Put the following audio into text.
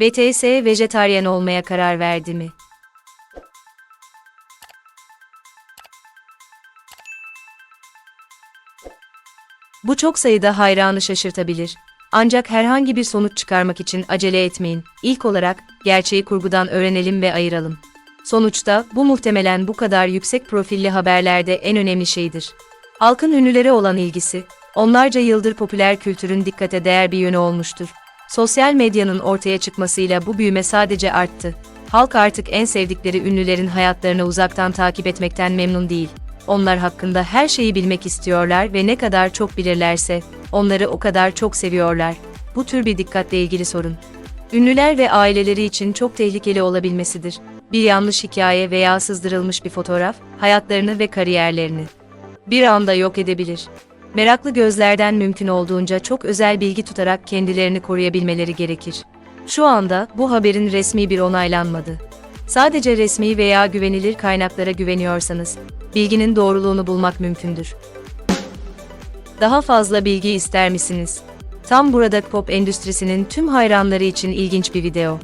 BTS vejetaryen olmaya karar verdi mi? Bu çok sayıda hayranı şaşırtabilir. Ancak herhangi bir sonuç çıkarmak için acele etmeyin. İlk olarak, gerçeği kurgudan öğrenelim ve ayıralım. Sonuçta, bu muhtemelen bu kadar yüksek profilli haberlerde en önemli şeydir. Halkın ünlülere olan ilgisi, onlarca yıldır popüler kültürün dikkate değer bir yönü olmuştur. Sosyal medyanın ortaya çıkmasıyla bu büyüme sadece arttı. Halk artık en sevdikleri ünlülerin hayatlarını uzaktan takip etmekten memnun değil. Onlar hakkında her şeyi bilmek istiyorlar ve ne kadar çok bilirlerse, onları o kadar çok seviyorlar. Bu tür bir dikkatle ilgili sorun. Ünlüler ve aileleri için çok tehlikeli olabilmesidir. Bir yanlış hikaye veya sızdırılmış bir fotoğraf, hayatlarını ve kariyerlerini bir anda yok edebilir. Meraklı gözlerden mümkün olduğunca çok özel bilgi tutarak kendilerini koruyabilmeleri gerekir. Şu anda bu haberin resmi bir onaylanmadı. Sadece resmi veya güvenilir kaynaklara güveniyorsanız, bilginin doğruluğunu bulmak mümkündür. Daha fazla bilgi ister misiniz? Tam burada pop endüstrisinin tüm hayranları için ilginç bir video.